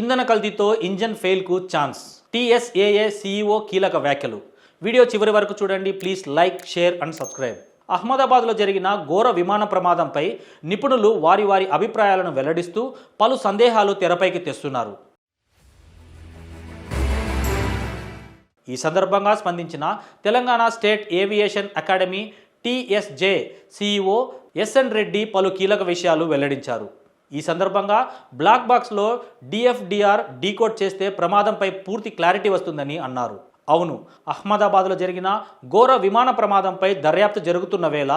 ఇంధన కల్తీతో ఇంజన్ ఫెయిల్కు ఛాన్స్. టీఎస్ఏఏ సీఈఓ కీలక వ్యాఖ్యలు. వీడియో చివరి వరకు చూడండి. Please like share and subscribe. అహ్మదాబాద్లో జరిగిన ఘోర విమాన ప్రమాదంపై నిపుణులు వారి వారి అభిప్రాయాలను వెల్లడిస్తూ పలు సందేహాలు తెరపైకి తెస్తున్నారు. ఈ సందర్భంగా స్పందించిన Telangana state aviation academy TSJ CEO SN Reddy పలు కీలక విషయాలు వెల్లడించారు. ఈ సందర్భంగా బ్లాక్ బాక్స్లో డిఎఫ్డిఆర్ డీకోడ్ చేస్తే ప్రమాదంపై పూర్తి క్లారిటీ వస్తుందని అన్నారు. అవును అహ్మదాబాద్లో జరిగిన ఘోర విమాన ప్రమాదంపై దర్యాప్తు జరుగుతున్న వేళ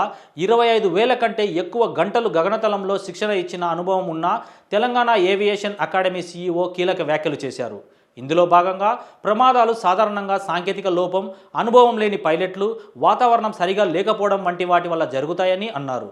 ఇరవై ఐదు వేల కంటే ఎక్కువ గంటలు గగనతలంలో శిక్షణ ఇచ్చిన అనుభవం ఉన్న తెలంగాణ ఏవియేషన్ అకాడమీ సీఈఓ కీలక వ్యాఖ్యలు చేశారు. ఇందులో భాగంగా ప్రమాదాలు సాధారణంగా సాంకేతిక లోపం అనుభవం లేని పైలట్లు వాతావరణం సరిగా లేకపోవడం వంటి వాటి వల్ల జరుగుతాయని అన్నారు.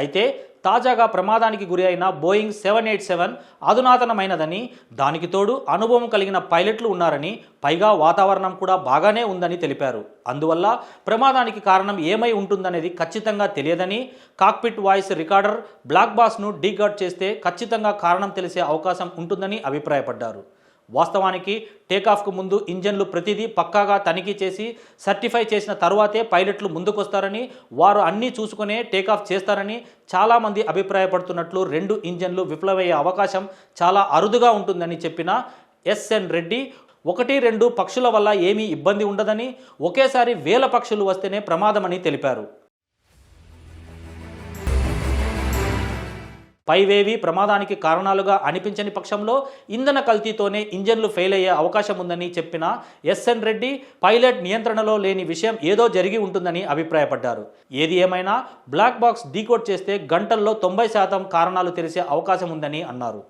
అయితే తాజాగా ప్రమాదానికి గురి అయిన బోయింగ్ సెవెన్ ఎయిట్ సెవెన్ అధునాతనమైనదని దానికి తోడు అనుభవం కలిగిన పైలట్లు ఉన్నారని పైగా వాతావరణం కూడా బాగానే ఉందని తెలిపారు. అందువల్ల ప్రమాదానికి కారణం ఏమై ఉంటుందనేది ఖచ్చితంగా తెలియదని కాక్పిట్ వాయిస్ రికార్డర్ బ్లాక్ బాస్ను డీగార్డ్ చేస్తే ఖచ్చితంగా కారణం తెలిసే అవకాశం ఉంటుందని అభిప్రాయపడ్డారు. వాస్తవానికి టేకాఫ్కు ముందు ఇంజన్లు ప్రతిదీ పక్కాగా తనిఖీ చేసి సర్టిఫై చేసిన తర్వాతే పైలట్లు ముందుకొస్తారని వారు అన్నీ చూసుకునే టేకాఫ్ చేస్తారని చాలామంది అభిప్రాయపడుతున్నట్లు రెండు ఇంజన్లు విఫలమయ్యే అవకాశం చాలా అరుదుగా ఉంటుందని చెప్పిన ఎస్ఎన్ రెడ్డి ఒకటి రెండు పక్షుల వల్ల ఏమీ ఇబ్బంది ఉండదని ఒకేసారి వేల పక్షులు వస్తేనే ప్రమాదమని తెలిపారు. పైవేవి ప్రమాదానికి కారణాలుగా అనిపించని పక్షంలో ఇంధన కల్తీతోనే ఇంజన్లు ఫెయిల్ అయ్యే అవకాశం ఉందని చెప్పిన ఎస్ఎన్ రెడ్డి పైలట్ నియంత్రణలో లేని విషయం ఏదో జరిగి ఉంటుందని అభిప్రాయపడ్డారు. ఏది ఏమైనా బ్లాక్ బాక్స్ డీకోడ్ చేస్తే గంటల్లో తొంభై శాతం కారణాలు తెలిసే అవకాశం ఉందని అన్నారు.